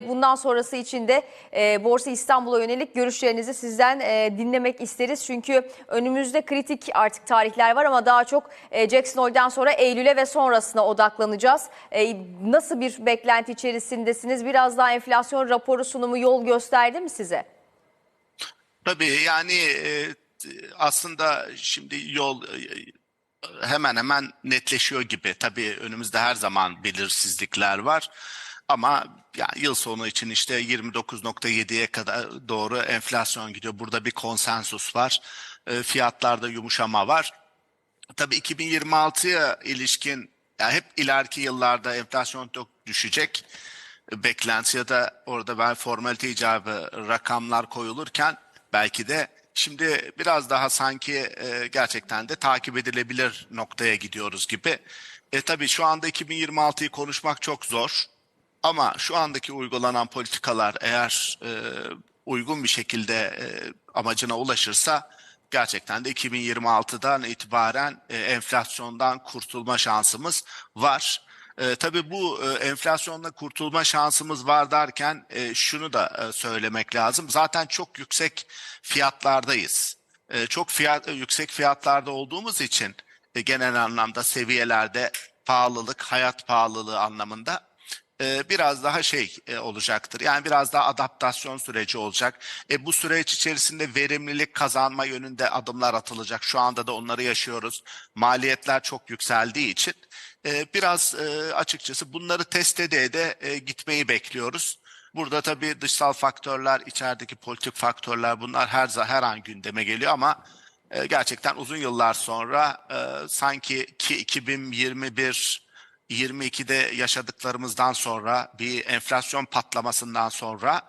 Bundan sonrası için de e, Borsa İstanbul'a yönelik görüşlerinizi sizden e, dinlemek isteriz. Çünkü önümüzde kritik artık tarihler var ama daha çok e, Jackson Hole'den sonra Eylül'e ve sonrasına odaklanacağız. E, nasıl bir beklenti içerisindesiniz? Biraz daha enflasyon raporu sunumu yol gösterdi mi size? Tabii yani e, aslında şimdi yol e, hemen hemen netleşiyor gibi. Tabii önümüzde her zaman belirsizlikler var. Ama yani yıl sonu için işte 29.7'ye kadar doğru enflasyon gidiyor. Burada bir konsensus var. E, fiyatlarda yumuşama var. Tabii 2026'ya ilişkin yani hep ileriki yıllarda enflasyon çok düşecek beklenti ya da orada ben formalite icabı rakamlar koyulurken belki de şimdi biraz daha sanki e, gerçekten de takip edilebilir noktaya gidiyoruz gibi. E tabii şu anda 2026'yı konuşmak çok zor. Ama şu andaki uygulanan politikalar eğer e, uygun bir şekilde e, amacına ulaşırsa gerçekten de 2026'dan itibaren e, enflasyondan kurtulma şansımız var. E, tabii bu e, enflasyonla kurtulma şansımız var derken e, şunu da e, söylemek lazım. Zaten çok yüksek fiyatlardayız. E, çok fiyat yüksek fiyatlarda olduğumuz için e, genel anlamda seviyelerde pahalılık, hayat pahalılığı anlamında e, biraz daha şey e, olacaktır. Yani biraz daha adaptasyon süreci olacak. E, bu süreç içerisinde verimlilik kazanma yönünde adımlar atılacak. Şu anda da onları yaşıyoruz. Maliyetler çok yükseldiği için e, biraz açıkçası bunları test ede de gitmeyi bekliyoruz. Burada tabii dışsal faktörler, içerideki politik faktörler bunlar her her an gündeme geliyor ama gerçekten uzun yıllar sonra sanki ki 2021 22'de yaşadıklarımızdan sonra bir enflasyon patlamasından sonra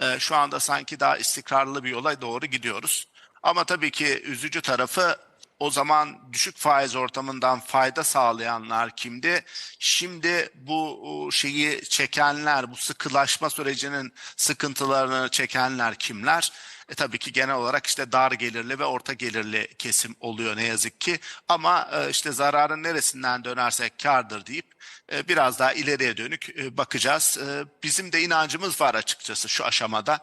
e, şu anda sanki daha istikrarlı bir yola doğru gidiyoruz. Ama tabii ki üzücü tarafı o zaman düşük faiz ortamından fayda sağlayanlar kimdi? Şimdi bu şeyi çekenler, bu sıkılaşma sürecinin sıkıntılarını çekenler kimler? E tabii ki genel olarak işte dar gelirli ve orta gelirli kesim oluyor ne yazık ki. Ama e, işte zararın neresinden dönersek kardır deyip e, biraz daha ileriye dönük e, bakacağız. E, bizim de inancımız var açıkçası şu aşamada.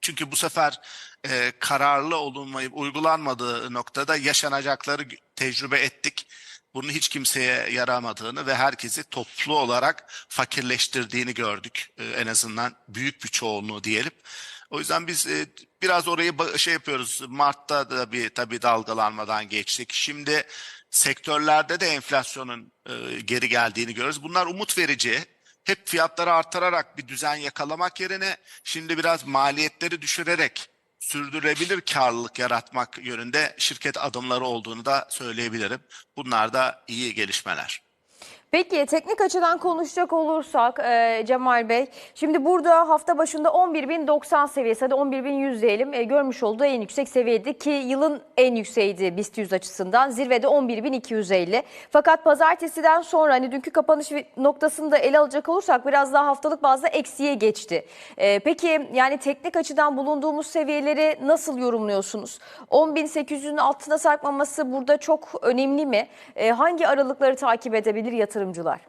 Çünkü bu sefer e, kararlı olunmayıp uygulanmadığı noktada yaşanacakları tecrübe ettik. Bunun hiç kimseye yaramadığını ve herkesi toplu olarak fakirleştirdiğini gördük. E, en azından büyük bir çoğunluğu diyelim. O yüzden biz e, biraz orayı şey yapıyoruz. Mart'ta da bir tabii dalgalanmadan geçtik. Şimdi sektörlerde de enflasyonun e, geri geldiğini görüyoruz. Bunlar umut verici. Hep fiyatları artırarak bir düzen yakalamak yerine şimdi biraz maliyetleri düşürerek sürdürülebilir karlılık yaratmak yönünde şirket adımları olduğunu da söyleyebilirim. Bunlar da iyi gelişmeler. Peki teknik açıdan konuşacak olursak e, Cemal Bey, şimdi burada hafta başında 11.090 seviyesi, hadi 11.100 diyelim, e, görmüş olduğu en yüksek seviyeydi ki yılın en yükseğiydi BIST 100 açısından. Zirvede 11.250. Fakat pazartesiden sonra hani dünkü kapanış noktasını da ele alacak olursak biraz daha haftalık bazda eksiye geçti. E, peki yani teknik açıdan bulunduğumuz seviyeleri nasıl yorumluyorsunuz? 10.800'ün altına sarkmaması burada çok önemli mi? E, hangi aralıkları takip edebilir yatırımcılar?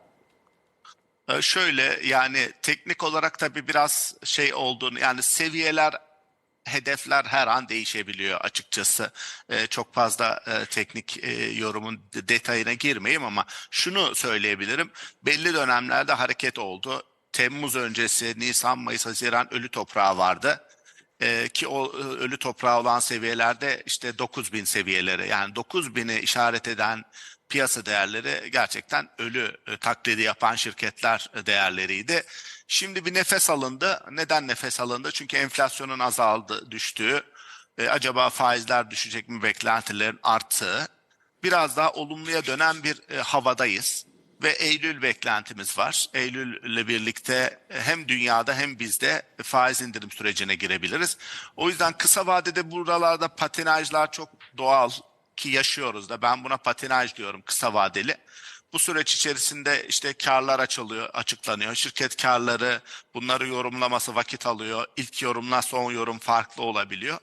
Ee, Şöyle yani teknik olarak tabii biraz şey olduğunu yani seviyeler hedefler her an değişebiliyor açıkçası. Ee, çok fazla e, teknik e, yorumun detayına girmeyeyim ama şunu söyleyebilirim. Belli dönemlerde hareket oldu. Temmuz öncesi Nisan, Mayıs, Haziran ölü toprağı vardı. Ee, ki o e, ölü toprağı olan seviyelerde işte 9000 seviyeleri yani 9000'i işaret eden piyasa değerleri gerçekten ölü e, taklidi yapan şirketler e, değerleriydi. Şimdi bir nefes alındı. Neden nefes alındı? Çünkü enflasyonun azaldı, düştüğü, e, acaba faizler düşecek mi beklentilerin arttığı, biraz daha olumluya dönen bir e, havadayız. Ve Eylül beklentimiz var. Eylül ile birlikte e, hem dünyada hem bizde faiz indirim sürecine girebiliriz. O yüzden kısa vadede buralarda patinajlar çok doğal ki yaşıyoruz da ben buna patinaj diyorum kısa vadeli. Bu süreç içerisinde işte karlar açılıyor, açıklanıyor. Şirket karları bunları yorumlaması vakit alıyor. İlk yorumla son yorum farklı olabiliyor.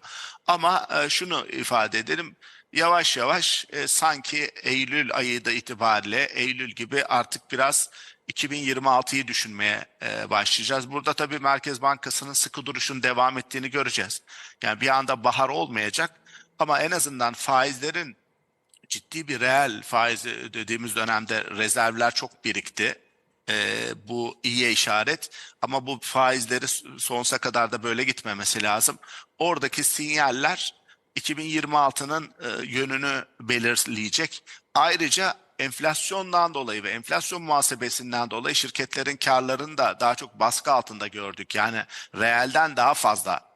Ama e, şunu ifade edelim. Yavaş yavaş e, sanki Eylül ayı da itibariyle Eylül gibi artık biraz 2026'yı düşünmeye e, başlayacağız. Burada tabii Merkez Bankası'nın sıkı duruşun devam ettiğini göreceğiz. Yani bir anda bahar olmayacak ama en azından faizlerin ciddi bir reel faiz dediğimiz dönemde rezervler çok birikti. Ee, bu iyiye işaret ama bu faizleri sonsuza kadar da böyle gitmemesi lazım. Oradaki sinyaller 2026'nın e, yönünü belirleyecek. Ayrıca enflasyondan dolayı ve enflasyon muhasebesinden dolayı şirketlerin karlarını da daha çok baskı altında gördük. Yani reelden daha fazla e,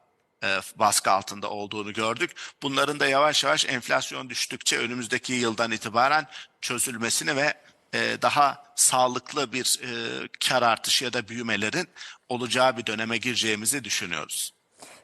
baskı altında olduğunu gördük. Bunların da yavaş yavaş enflasyon düştükçe önümüzdeki yıldan itibaren çözülmesini ve e, daha sağlıklı bir e, kar artışı ya da büyümelerin olacağı bir döneme gireceğimizi düşünüyoruz.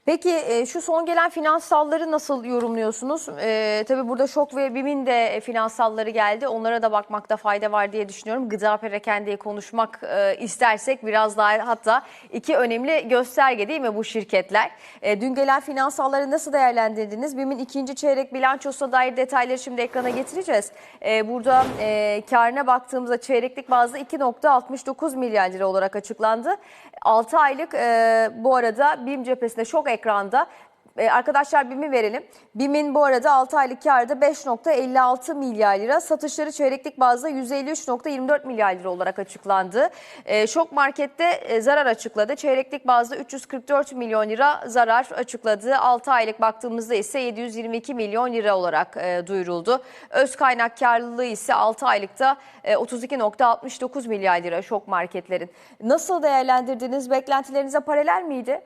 Peki e, şu son gelen finansalları nasıl yorumluyorsunuz? E, tabii burada Şok ve BİM'in de e, finansalları geldi. Onlara da bakmakta fayda var diye düşünüyorum. Gıda perakendeye konuşmak e, istersek biraz daha hatta iki önemli gösterge değil mi bu şirketler? E, dün gelen finansalları nasıl değerlendirdiniz? BİM'in ikinci çeyrek bilançosuna dair detayları şimdi ekrana getireceğiz. E, burada e, karına baktığımızda çeyreklik bazda 2.69 milyar lira olarak açıklandı. 6 aylık e, bu arada BİM cephesinde şok ekranda. E, arkadaşlar BİM'i verelim. BİM'in bu arada 6 aylık karı da 5.56 milyar lira. Satışları çeyreklik bazda 153.24 milyar lira olarak açıklandı. E, şok markette e, zarar açıkladı. Çeyreklik bazda 344 milyon lira zarar açıkladı. 6 aylık baktığımızda ise 722 milyon lira olarak duyuruldu. Öz kaynak karlılığı ise 6 aylıkta e, 32.69 milyar lira şok marketlerin. Nasıl değerlendirdiniz? Beklentilerinize paralel miydi?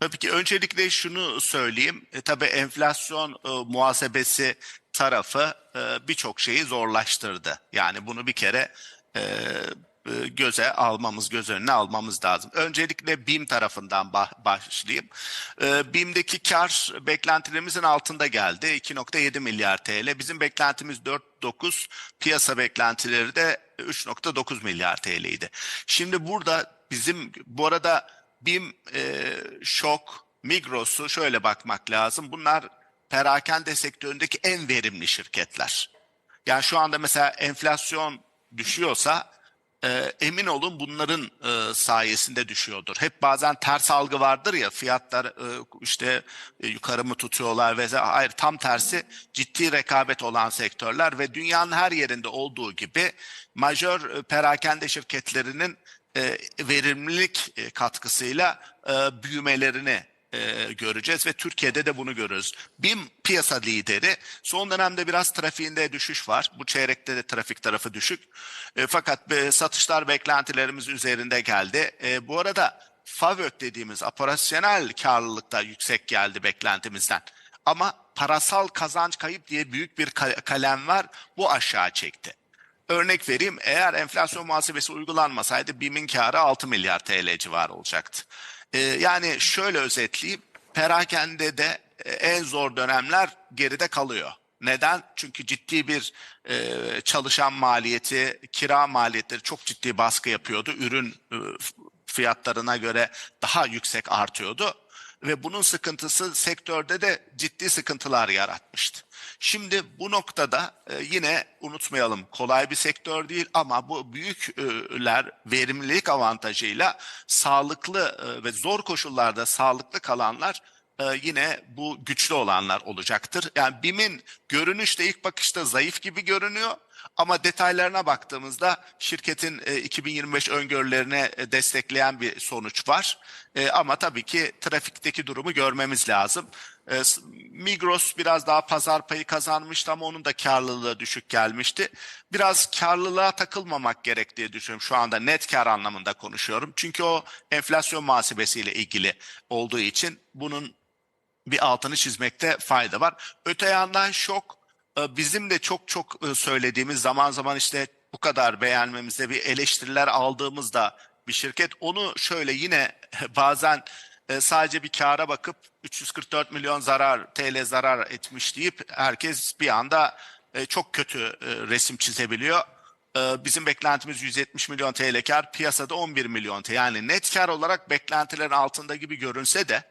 Tabii ki öncelikle şunu söyleyeyim. E, tabii enflasyon e, muhasebesi tarafı e, birçok şeyi zorlaştırdı. Yani bunu bir kere e, e, göze almamız, göz önüne almamız lazım. Öncelikle BİM tarafından başlayayım. E, BİM'deki kar beklentilerimizin altında geldi. 2.7 milyar TL. Bizim beklentimiz 4.9, piyasa beklentileri de 3.9 milyar TL'ydi. Şimdi burada bizim bu arada BİM, e, Şok, Migros'u şöyle bakmak lazım. Bunlar perakende sektöründeki en verimli şirketler. Yani şu anda mesela enflasyon düşüyorsa e, emin olun bunların e, sayesinde düşüyordur. Hep bazen ters algı vardır ya fiyatlar e, işte e, yukarı mı tutuyorlar ve hayır tam tersi ciddi rekabet olan sektörler ve dünyanın her yerinde olduğu gibi majör e, perakende şirketlerinin e, verimlilik e, katkısıyla e, büyümelerini göreceğiz ve Türkiye'de de bunu görürüz. BİM piyasa lideri. Son dönemde biraz trafiğinde düşüş var. Bu çeyrekte de trafik tarafı düşük. Fakat satışlar beklentilerimiz üzerinde geldi. Bu arada FAVÖK dediğimiz operasyonel karlılık da yüksek geldi beklentimizden. Ama parasal kazanç kayıp diye büyük bir ka- kalem var. Bu aşağı çekti. Örnek vereyim eğer enflasyon muhasebesi uygulanmasaydı BİM'in karı 6 milyar TL civarı olacaktı. Ee, yani şöyle özetleyeyim perakende de e, en zor dönemler geride kalıyor. Neden? Çünkü ciddi bir e, çalışan maliyeti, kira maliyetleri çok ciddi baskı yapıyordu. Ürün e, fiyatlarına göre daha yüksek artıyordu ve bunun sıkıntısı sektörde de ciddi sıkıntılar yaratmıştı. Şimdi bu noktada e, yine unutmayalım kolay bir sektör değil ama bu büyükler verimlilik avantajıyla sağlıklı e, ve zor koşullarda sağlıklı kalanlar e, yine bu güçlü olanlar olacaktır. Yani BİM'in görünüşte ilk bakışta zayıf gibi görünüyor ama detaylarına baktığımızda şirketin e, 2025 öngörülerine e, destekleyen bir sonuç var. E, ama tabii ki trafikteki durumu görmemiz lazım. E, Migros biraz daha pazar payı kazanmıştı ama onun da karlılığı düşük gelmişti. Biraz karlılığa takılmamak gerek diye düşünüyorum. Şu anda net kar anlamında konuşuyorum. Çünkü o enflasyon muhasebesiyle ilgili olduğu için bunun bir altını çizmekte fayda var. Öte yandan şok e, bizim de çok çok e, söylediğimiz zaman zaman işte bu kadar beğenmemizde bir eleştiriler aldığımızda bir şirket onu şöyle yine bazen e, sadece bir kâra bakıp 344 milyon zarar TL zarar etmiş deyip herkes bir anda çok kötü resim çizebiliyor. Bizim beklentimiz 170 milyon TL kar, piyasada 11 milyon TL. Yani net kar olarak beklentilerin altında gibi görünse de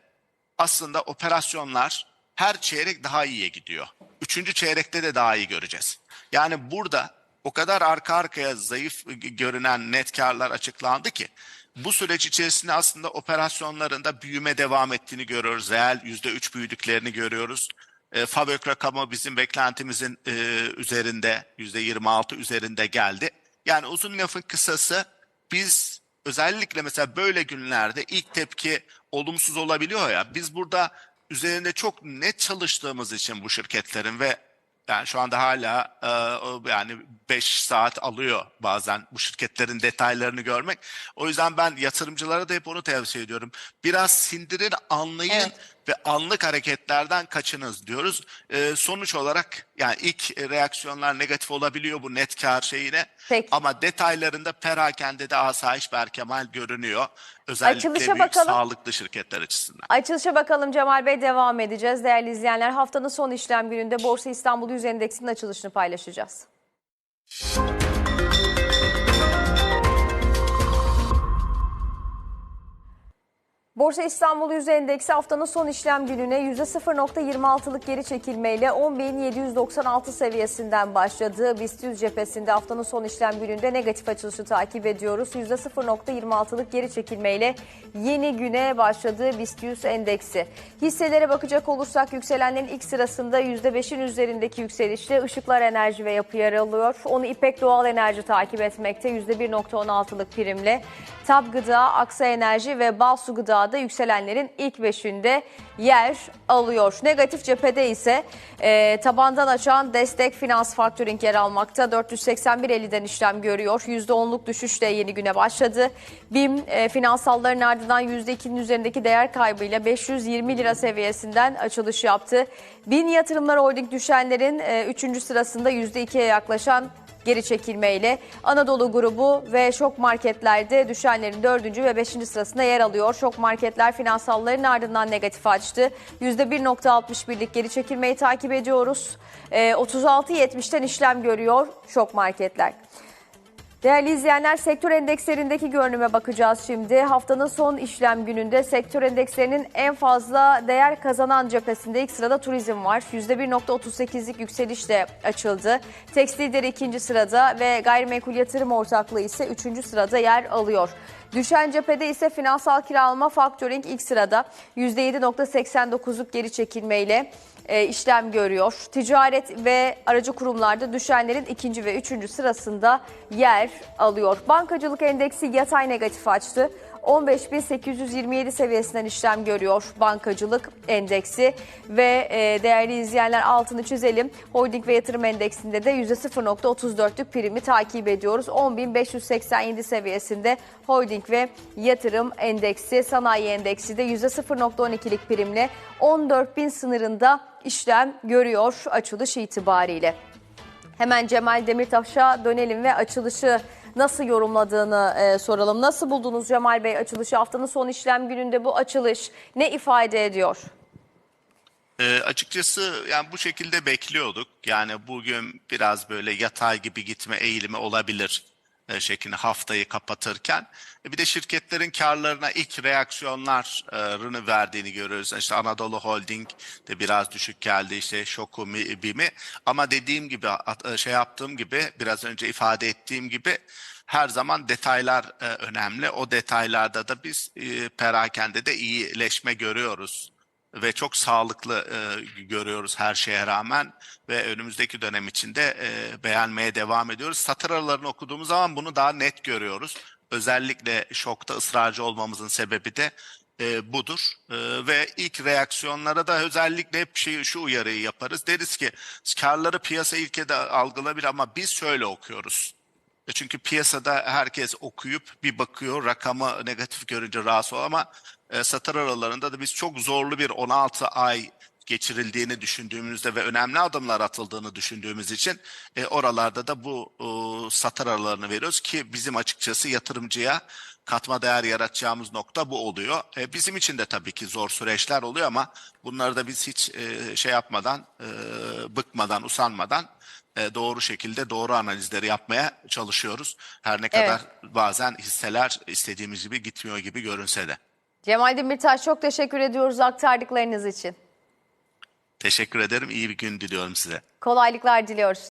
aslında operasyonlar her çeyrek daha iyiye gidiyor. Üçüncü çeyrekte de daha iyi göreceğiz. Yani burada o kadar arka arkaya zayıf görünen net karlar açıklandı ki bu süreç içerisinde aslında operasyonlarında büyüme devam ettiğini görüyoruz. Reel %3 büyüdüklerini görüyoruz. E, FAVÖK rakamı bizim beklentimizin e, üzerinde %26 üzerinde geldi. Yani uzun lafın kısası biz özellikle mesela böyle günlerde ilk tepki olumsuz olabiliyor ya biz burada üzerinde çok net çalıştığımız için bu şirketlerin ve yani şu anda hala e, yani 5 saat alıyor bazen bu şirketlerin detaylarını görmek. O yüzden ben yatırımcılara da hep onu tavsiye ediyorum. Biraz sindirin, anlayın Evet. Ve anlık hareketlerden kaçınız diyoruz. E, sonuç olarak yani ilk reaksiyonlar negatif olabiliyor bu net kar şeyine. Peki. Ama detaylarında perakende de asayiş berkemal görünüyor. Özellikle Açılışa büyük bakalım. sağlıklı şirketler açısından. Açılışa bakalım Cemal Bey devam edeceğiz. Değerli izleyenler haftanın son işlem gününde Borsa İstanbul Yüz Endeksinin açılışını paylaşacağız. Borsa İstanbul Yüz Endeksi haftanın son işlem gününe %0.26'lık geri çekilmeyle 10.796 seviyesinden başladı. BIST 100 cephesinde haftanın son işlem gününde negatif açılışı takip ediyoruz. %0.26'lık geri çekilmeyle yeni güne başladı BIST 100 endeksi. Hisselere bakacak olursak yükselenlerin ilk sırasında %5'in üzerindeki yükselişle Işıklar Enerji ve Yapı yer alıyor. Onu İpek Doğal Enerji takip etmekte %1.16'lık primle. Tab Gıda, Aksa Enerji ve Balsu Gıda'da yükselenlerin ilk beşinde yer alıyor. Negatif cephede ise e, tabandan açan Destek Finans Factoring yer almakta. 481.50'den işlem görüyor. %10'luk düşüşle yeni güne başladı. BİM e, finansalların ardından %2'nin üzerindeki değer kaybıyla 520 lira seviyesinden açılış yaptı. BİM Yatırımlar Holding düşenlerin 3. sırasında %2'ye yaklaşan geri çekilmeyle Anadolu grubu ve şok marketlerde düşenlerin 4. ve 5. sırasında yer alıyor. Şok marketler finansalların ardından negatif açtı. %1.61'lik geri çekilmeyi takip ediyoruz. Ee, 36.70'ten işlem görüyor şok marketler. Değerli izleyenler sektör endekslerindeki görünüme bakacağız şimdi. Haftanın son işlem gününde sektör endekslerinin en fazla değer kazanan cephesinde ilk sırada turizm var. %1.38'lik yükselişle açıldı. Tekstildir ikinci sırada ve gayrimenkul yatırım ortaklığı ise üçüncü sırada yer alıyor. Düşen cephede ise finansal kiralama faktöring ilk sırada %7.89'luk geri çekilmeyle e, işlem görüyor. Ticaret ve aracı kurumlarda düşenlerin ikinci ve üçüncü sırasında yer alıyor. Bankacılık endeksi yatay negatif açtı. 15.827 seviyesinden işlem görüyor bankacılık endeksi ve e, değerli izleyenler altını çizelim. Holding ve yatırım endeksinde de %0.34'lük primi takip ediyoruz. 10.587 seviyesinde holding ve yatırım endeksi, sanayi endeksi de %0.12'lik primle 14.000 sınırında işlem görüyor açılış itibariyle. Hemen Cemal Demirtaş'a dönelim ve açılışı nasıl yorumladığını e, soralım. Nasıl buldunuz Cemal Bey açılışı? Haftanın son işlem gününde bu açılış ne ifade ediyor? E, açıkçası yani bu şekilde bekliyorduk. Yani bugün biraz böyle yatay gibi gitme eğilimi olabilir e, şeklinde haftayı kapatırken. E, bir de şirketlerin karlarına ilk reaksiyonlarını verdiğini görüyoruz. İşte Anadolu Holding de biraz düşük geldi işte Şoku, Mi- BİM'i. Ama dediğim gibi e, şey yaptığım gibi biraz önce ifade ettiğim gibi her zaman detaylar e, önemli. O detaylarda da biz perakende de iyileşme görüyoruz ve çok sağlıklı e, görüyoruz her şeye rağmen ve önümüzdeki dönem içinde e, beğenmeye devam ediyoruz. Satır aralarını okuduğumuz zaman bunu daha net görüyoruz. Özellikle şokta ısrarcı olmamızın sebebi de e, budur. E, ve ilk reaksiyonlara da özellikle hep şey, şu uyarıyı yaparız. Deriz ki karları piyasa ilkede algılabilir ama biz şöyle okuyoruz. E Çünkü piyasada herkes okuyup bir bakıyor rakamı negatif görünce rahatsız oluyor ama e, satır aralarında da biz çok zorlu bir 16 ay geçirildiğini düşündüğümüzde ve önemli adımlar atıldığını düşündüğümüz için e, oralarda da bu e, satır aralarını veriyoruz ki bizim açıkçası yatırımcıya katma değer yaratacağımız nokta bu oluyor. E, bizim için de tabii ki zor süreçler oluyor ama bunları da biz hiç e, şey yapmadan, e, bıkmadan, usanmadan e, doğru şekilde doğru analizleri yapmaya çalışıyoruz. Her ne kadar bazen hisseler istediğimiz gibi gitmiyor gibi görünse de. Cemal Demirtaş çok teşekkür ediyoruz aktardıklarınız için. Teşekkür ederim. İyi bir gün diliyorum size. Kolaylıklar diliyoruz.